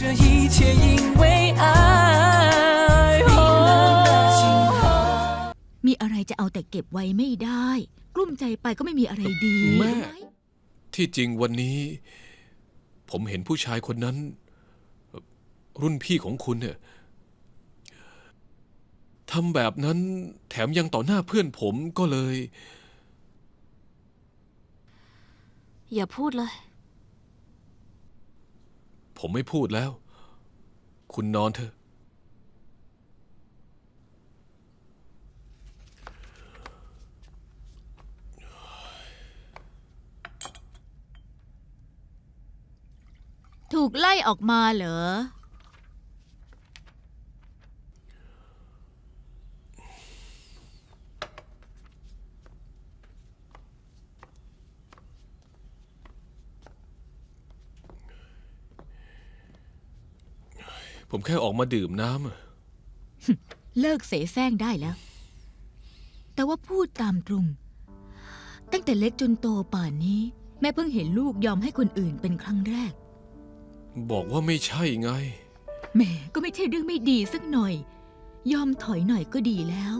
这一切因为爱。冰冷的星河。 มีอะไรจะเอาแต่เก็บไว้ไม่ได้ กลุ้มใจไปก็ไม่มีอะไรดี แม่ รู้ไหม ที่จริงวันนี้ ผมเห็นผู้ชายคนนั้นเอ่อรุ่นพี่ของคุณเนี่ยทำแบบนั้นแถมยังต่อหน้าเพื่อนผมก็เลย อย่าพูดเลย ผมไม่พูดแล้ว คุณนอนเถอะ ถูกไล่ออกมาเหรอ ผมแค่ออกมาดื่มน้ำอะเลิกเสแสร้งได้แล้ว แต่ว่าพูดตามตรง ตั้งแต่เล็กจนโตป่านนี้ แม่เพิ่งเห็นลูกยอมให้คนอื่นเป็นครั้งแรก บอกว่าไม่ใช่ไง แหม่ก็ไม่ใช่เรื่องไม่ดีสักหน่อย ยอมถอยหน่อยก็ดีแล้ว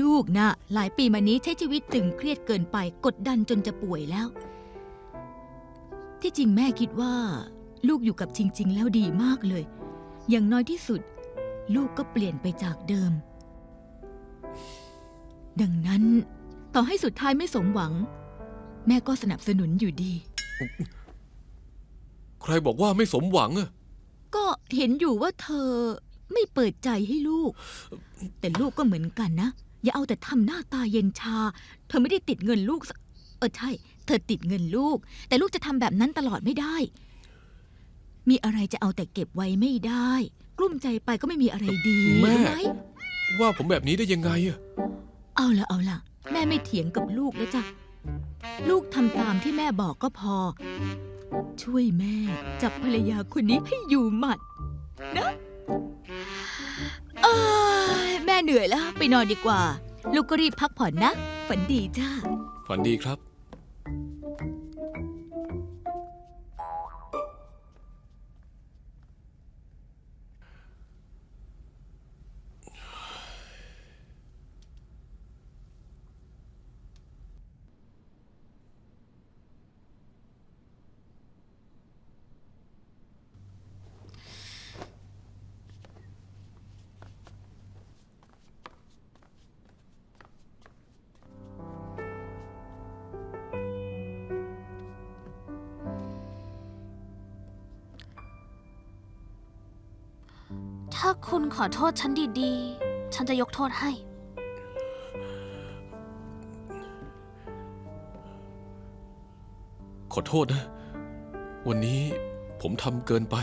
ลูกนะหลายปีมานี้ใช้ชีวิตตึงเครียดเกินไปกดดันจนจะป่วยแล้ว ที่จริงแม่คิดว่า ลูกอยู่กับจริง ๆ แล้วดีมากเลย อย่างน้อยที่สุด ลูกก็เปลี่ยนไปจากเดิม ดังนั้น ต่อให้สุดท้ายไม่สมหวัง แม่ก็สนับสนุนอยู่ดี ใครบอกว่าไม่สมหวังอะก็เห็นอยู่ว่าเธอไม่เปิดใจให้ลูก แต่ลูกก็เหมือนกันนะ อย่าเอาแต่ทำหน้าตาเย็นชา เธอไม่ได้ติดเงินลูกสักเออใช่ เธอติดเงินลูก แต่ลูกจะทำแบบนั้นตลอดไม่ได้ มีอะไรจะเอาแต่เก็บไว้ไม่ได้ กลุ้มใจไปก็ไม่มีอะไรดีแม่ รู้ไหมว่าผมแบบนี้ได้ยังไงอะเอาละเอาละแม่ไม่เถียงกับลูกแล้วจ้ะลูกทำตามที่แม่บอกก็พอ ช่วยแม่จับภรรยาคนนี้ให้อยู่หมัด นะเอ้ยแม่เหนื่อยแล้ว ไปนอนดีกว่า ลูกก็รีบพักผ่อนนะ ฝันดีจ้า ฝันดีครับ ถ้าคุณขอโทษฉันดีๆ ฉันจะยกโทษให้ ขอโทษนะ วันนี้ผมทำเกินไป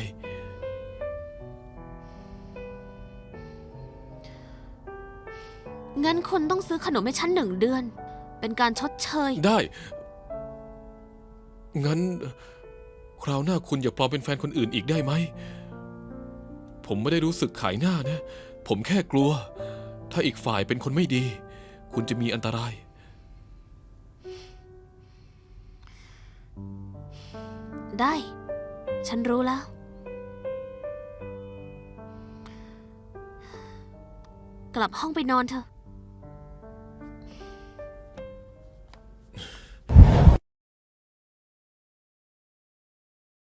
งั้นคุณต้องซื้อขนมให้ฉันหนึ่งเดือน เป็นการชดเชย ได้ งั้น คราวหน้าคุณอย่าปลอมเป็นแฟนคนอื่นอีกได้ไหม ผมไม่ได้รู้สึกขายหน้านะ ผมแค่กลัว ถ้าอีกฝ่ายเป็นคนไม่ดี คุณจะมีอันตราย ได้ ฉันรู้แล้ว กลับห้องไปนอนเถอะ